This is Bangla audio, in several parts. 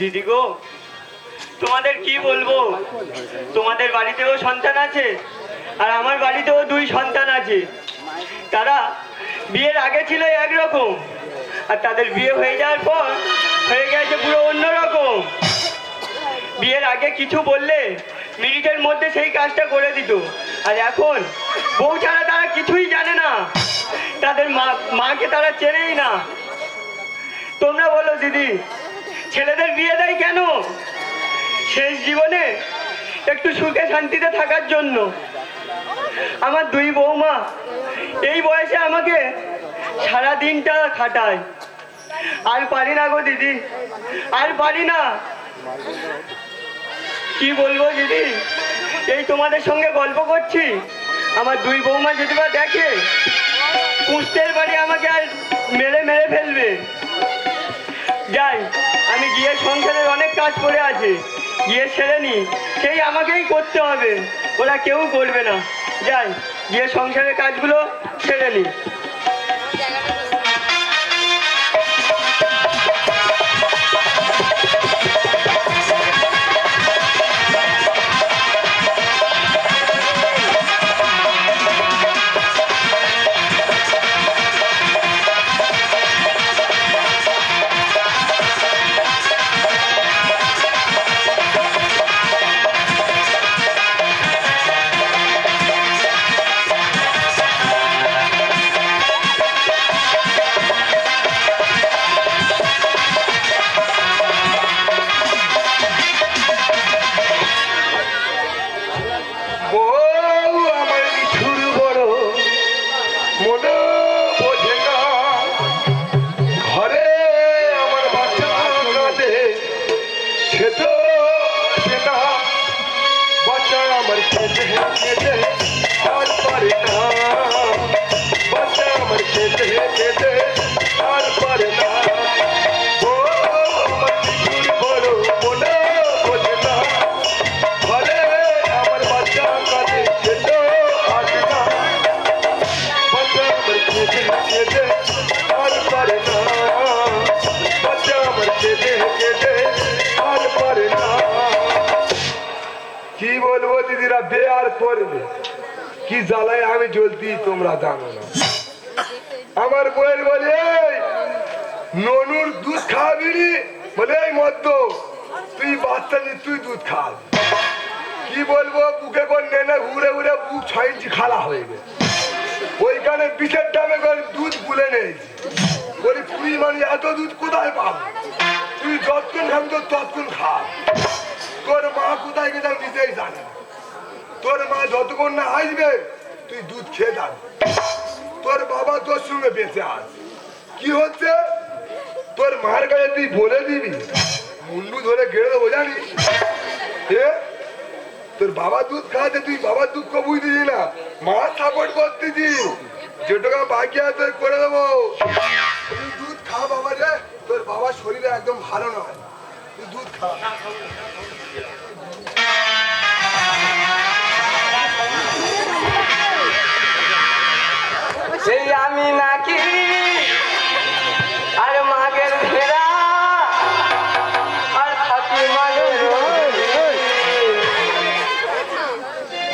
দিদি গো, তোমাদের কি বলব? তোমাদের বাড়িতেও সন্তান আছে, আর আমার বাড়িতেও দুই সন্তান আছে। তারা বিয়ের আগে ছিল একরকম, আর তাদের বিয়ে হয়ে যাওয়ার পর হয়ে গেছে পুরো অন্যরকম। বিয়ের আগে কিছু বললে মিনিটের মধ্যে সেই কাজটা করে দিত। আর এখন বউ ছাড়া তারা কিছুই জানে না। তাদের মা, মাকে তারা চেনেই না। তোমরা বলো দিদি ছেলেদের বিয়ে দেয় কেন? শেষ জীবনে একটু সুখে শান্তিতে থাকার জন্য। আমার দুই বৌমা এই বয়সে আমাকে সারা দিনটা খাটায়। আর পারি না গো দিদি, আর পারি না। কি বলব দিদি? এই তোমাদের সঙ্গে গল্প করছি। আমার দুই বৌমা যদি বা দেখে কুস্তের বাড়ি আমাকে আর মেরে মেরে ফেলবে। যাই। গিয়ে সংসারের অনেক কাজ পড়ে আছে। গিয়ে সেরে নি, সেই আমাকেই করতে হবে। ওরা কেউ করবে না। যাই গিয়ে সংসারের কাজগুলো সেরে নি। খেতে খেতে বলব দিদিরা বে করবে। কি জ্বালায় আমি জ্বলতি তোমরা জানো না। আমার বইয়ের বলে "এই, ননুর দুধ নি?" বলে এই মদ্য তুই বাচ্চা তুই দুধ কি বলব বুকে ঘুরে ঘুরে বুক ছয় ইঞ্চি খালা হয়ে গেছে। ওইখানে দামে করে দুধ বলি তুই মানে এত দুধ কোথায় পাবো? তুই যতক্ষণ খাবি তো ততক্ষণ খা। তোর মা কোথায় গেছে নিজেই জানি। তোর মা যতক্ষণ না আসবে, তুই দুধ খেয়ে যাবি তোর বাবা তোর সঙ্গে বেঁচে আস। কি হচ্ছে? তোর মার কাছে তুই বলে দিবি, মুন্ডু ধরে গেড়ে দেবো, জানিস? তোর বাবা দুধ খাওয়াতে তুই বাবার দুধ দুঃখ বুঝতেছি না মা সাপোর্ট করতেছি। যেটুকু বাকি আছে করে দেবো। তুই দুধ খা বাবা রে, তোর বাবার শরীরে একদম ভালো নয়। তুই দুধ খা। সেই আমি নাকি আর মাগের ফেরা আর থাকি মানুষ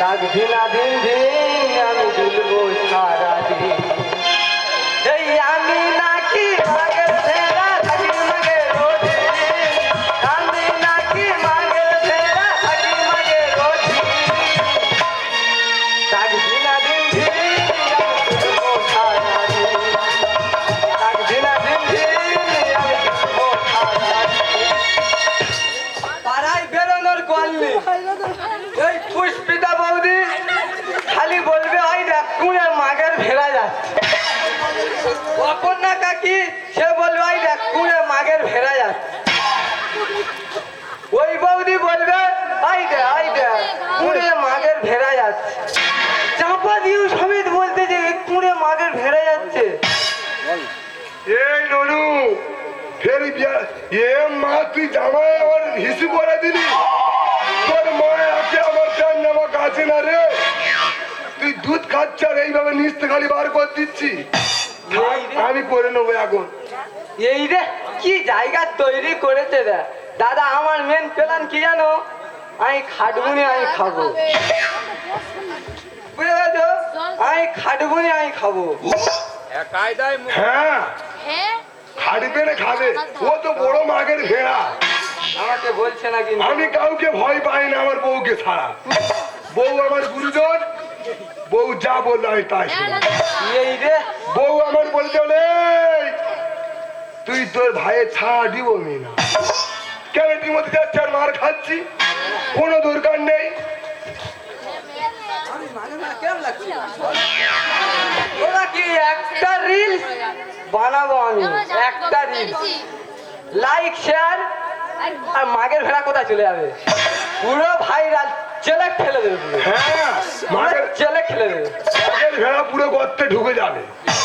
ডাক দিনা অপর্ণা কাকি সে বলবে ওই কুড়ে মাগের ভেড়া যাচ্ছে। ওই বৌদি বলবে ওই দে ওই দে কুড়ে মাগের ভেড়া যাচ্ছে। চাপা দিও, সমেত বলতে যে কুড়ে মাগের ভেড়া যাচ্ছে। এই ননু, ফের এ মা, তুই জামাই, আমার হিসু করে দিলি। তোর মা আছে আমার প্যান জামা কাছে না রে? তুই দুধ খাচ্ছ আর এইভাবে নিচতে খালি বার করে দিচ্ছি। আমি করে নেব এখন। এই রে কি জায়গা তৈরি করেছে দেখ দাদা আমার মেন প্ল্যান কি জানো? আমি খাটবুনি আমি খাব। বুঝতে পেরেছ? আমি খাটবুনি আমি খাব। হ্যাঁ। হ্যাঁ। খাটবে না খাবে। ও তো বড় মাগের ভেড়া। আমাকে বলছে না কিন্তু। আমি কাউকে ভয় পাই না আমার বউকে ছাড়া। বউ আমার গুরুজন বউ যা বলল আমি তাই শুনি। এই রে, বউ আমার বলতে তুই তোর ভাইয়ের ছাড়া দিব না। কেন টিমতে যাচ্ছে আর মার খাচ্ছি? কোনো দরকার নেই। ওরা কি একটা রিল বানাবো আমি? একটা রিল লাইক শেয়ার আর মাগের ভেড়া কোথায় চলে যাবে? পুরো ভাইরাল চেলে ফেলে দেবে হ্যাঁ মাগের চেলে খেলে দেবে। ভেড়া পুরো গর্তে ঢুকে যাবে।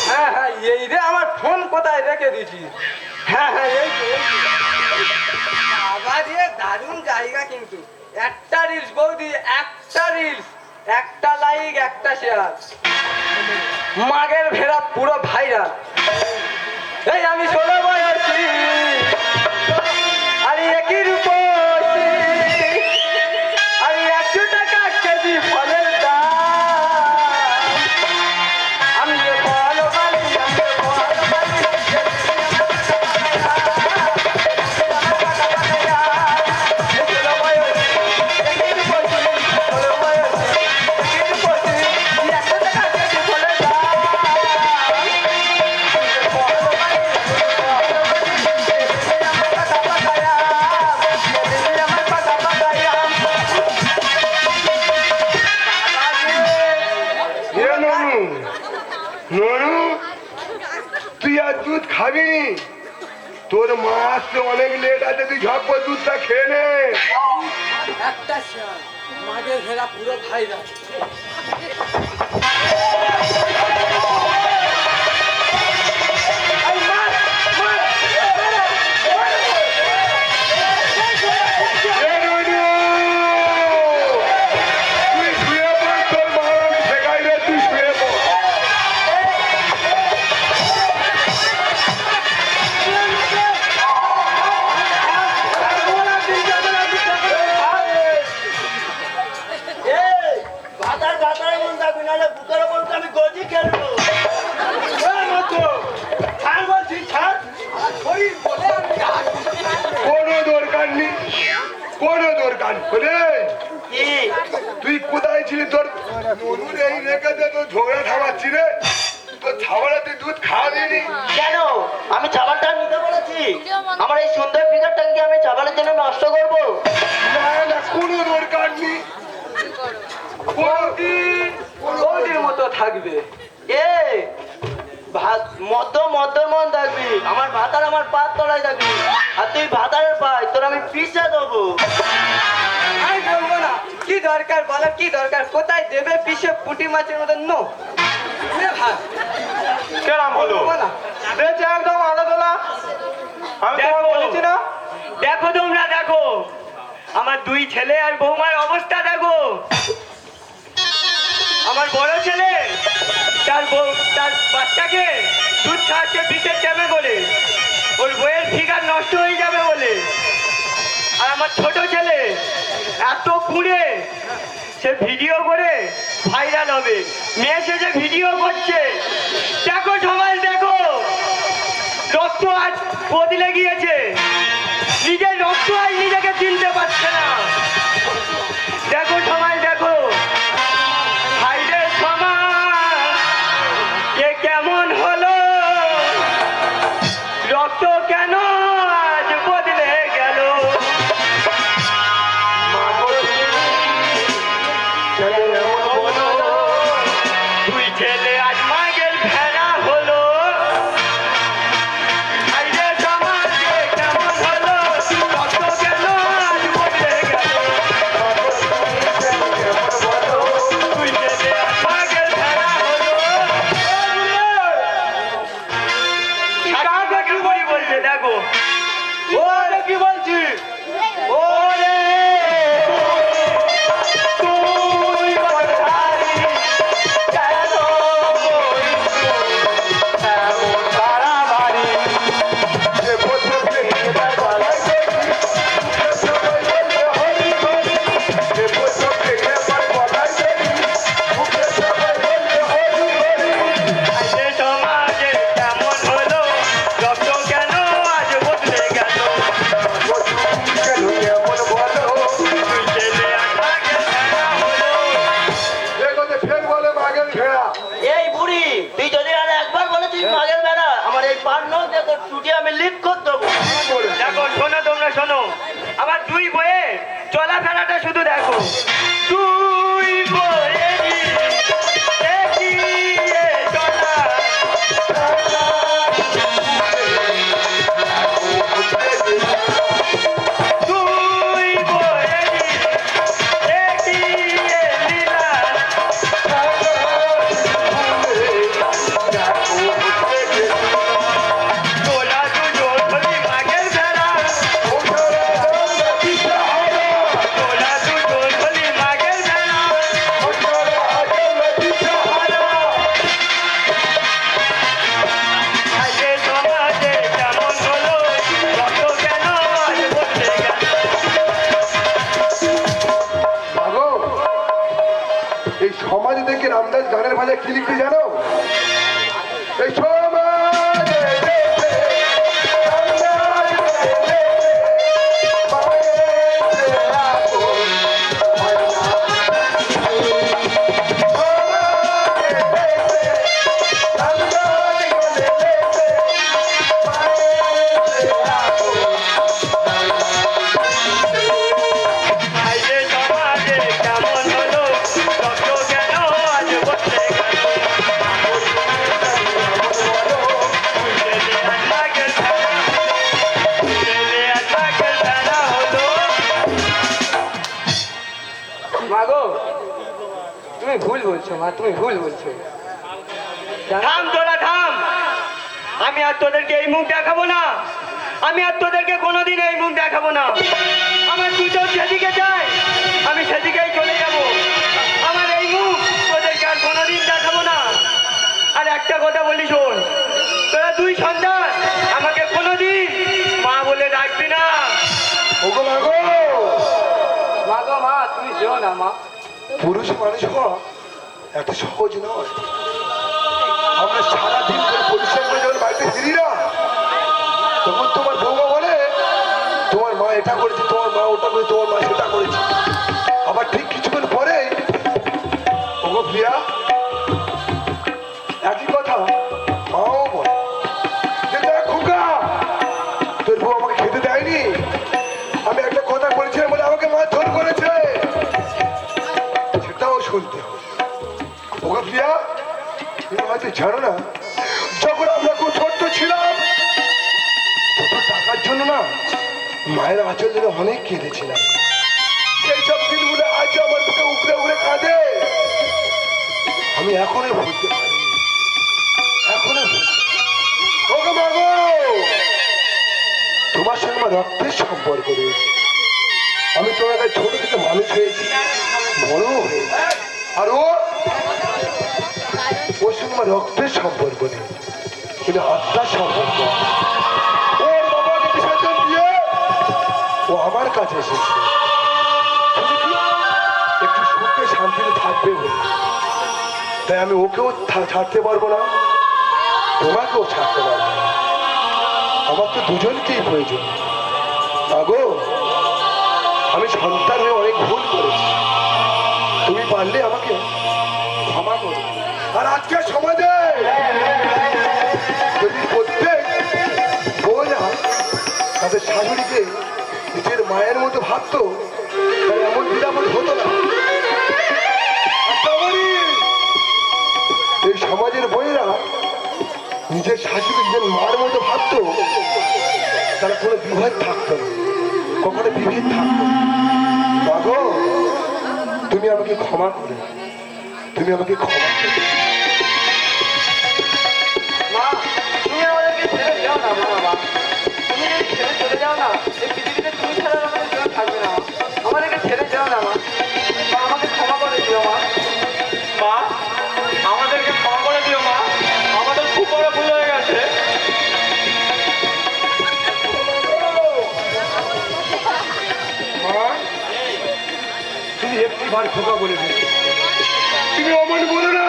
হ্যাঁ হ্যাঁ এই রে আমার ফোন কোথায় রেখে দিয়েছি? হ্যাঁ হ্যাঁ এই তো, এই তো। বাবা রে দারুণ জায়গা কিন্তু। একটা রিলস বৌদি একটা রিলস একটা লাইক একটা শেয়ার মাগের ভেড়া পুরো ভাইরাল এই আমি ষোলো বয়সী। একটা ঘেরা পুরো ভাইরাল নাহলে বুকের আমি গজি খেলব। কোনো দরকার নেই। কোনো দরকার বলে, তুই কোথায় ছিলি তোর? ননুর এই রেখে তোর ঝগড়া থামাচ্ছি রে। তোর ছাওয়ালা তুই দুধ খাওয়াবি কেন? আমি চাবালটা নিতে বলেছি। আমার এই সুন্দর ফিগারটাকে আমি চাবালের জন্য নষ্ট করব? না না কোনো দরকার নেই। মতো থাকবে। এ ভাত মদ্য মদ্য মন থাকবি। আমার ভাতার আমার পাত তলায় থাকবি। আর তুই ভাতারের পাই তোর আমি পিসা দেবো। আমি বলব না কি দরকার বলো কি দরকার? কোথায় দেবে পিছে পুটি মাছের মতো নো। কেরাম হলো? বেঁচে একদম আলাদা আমি বলেছি না? দেখো তোমরা দেখো। আমার দুই ছেলে আর বৌমার অবস্থা দেখো। তার বউ, তার বাচ্চাকে দুধ খাওয়াচ্ছে বিষের ট্যাবে বলে। ওর বইয়ের ফিগার নষ্ট হয়ে যাবে বলে। আর আমার ছোট ছেলে এত কুড়ে সে ভিডিও করে ভাইরাল হবে। মেয়ে সে যে ভিডিও করছে। দেখো সবাই, দেখো। রক্ত আজ বদলে গিয়েছে। নিজের রক্ত আজ নিজেকে চিনতে পারছে চলাফেরাটা শুধু দেখো। থাম তোরা থাম। আমি আর তোদেরকে এই মুখ দেখাবো না। আমি আর তোদেরকে কোনোদিন এই মুখ দেখাবো না। আমার দুটো সেদিকে যায় আমি সেদিকেই চলে যাব। আমার এই মুখ তোদেরকে আর কোনোদিন দেখাবো না। আর একটা কথা বলি শোন তোরা দুই সন্তান আমাকে কোনোদিন মা বলে ডাকবি না। ওগো মাগো মা মা তুমি যেও না মা। পুরুষ মানুষ এত সহজ নয়। সারাদিন করে পরিশ্রম করে যখন বাড়িতে তখন তোমার বলে, তোমার মা এটা করেছে, তোমার মা ওটা তোমার মা সেটা করেছে। আবার ঠিক কিছুক্ষণ পরে প্রিয়া যখন আমরা খুব ছোট্ট ছিলাম। টাকার জন্য না, মায়ের আঁচল অনেক কেঁদেছিলাম। সেই দিনগুলো আজ আমার বুকে উপরে উপরে কাঁদে। আমি এখনও ভুলতে তোমার সঙ্গে আমার রক্তের সম্পর্ক রয়েছে। আমি তোমার ছোট থেকে মানুষ হয়েছি বড় হয়েছি। আর ও, ওর সঙ্গে আমার রক্তের সম্পর্ক নেই কিন্তু আত্মার সম্পর্ক দিয়ে ও আমার কাছে এসেছে। একটু সুখে শান্তিতে থাকবে তাই আমি ওকেও ছাড়তে পারব না, তোমাকেও ছাড়তে পারব না। আমার তো দুজনকেই প্রয়োজন। আগো, আমি সন্তান হয়ে অনেক ভুল করেছি। তুমি পারলে আমাকে ক্ষমা করো। আর আজকে সমাজে যদি প্রত্যেক বোঝা তাদের শাশুড়িকে নিজের মায়ের মতো ভাবতো, তাহলে এমন বিরামত হতো না। এই সমাজের বইয়েরা নিজের শাশুড়ি নিজের মার মতো ভাবতো, তারা কোনো বিভেদ থাকতো না। কখনো বিভেদ থাকতো না। তুমি আমাকে ক্ষমা করে। তুমি আমাকে ক্ষমা করে। তুমি যদি ছেড়ে চলে যাও না এই পৃথিবীতে তুমি ছাড়া আমাদের কেউ থাকবে না আমাদেরকে ছেড়ে যাও না মা আমাকে ক্ষমা করে দিও মা মা আমাদেরকে ক্ষমা করে দিও মা আমাদের খুব বড় ভুল হয়ে গেছে মা তুমি একটিবার খোকা বলে দিয়েছ তুমি অমন বলো না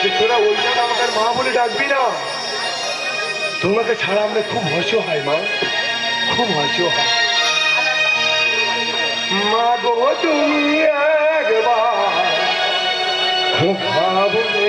যে তোরা ওই জন্য আমাকে আর মা বলে ডাকবি না তোমাকে ছাড়া আমরা খুব হস হয়, মা। খুব হস হয়। মা গো, তুমি একবার খুব বলে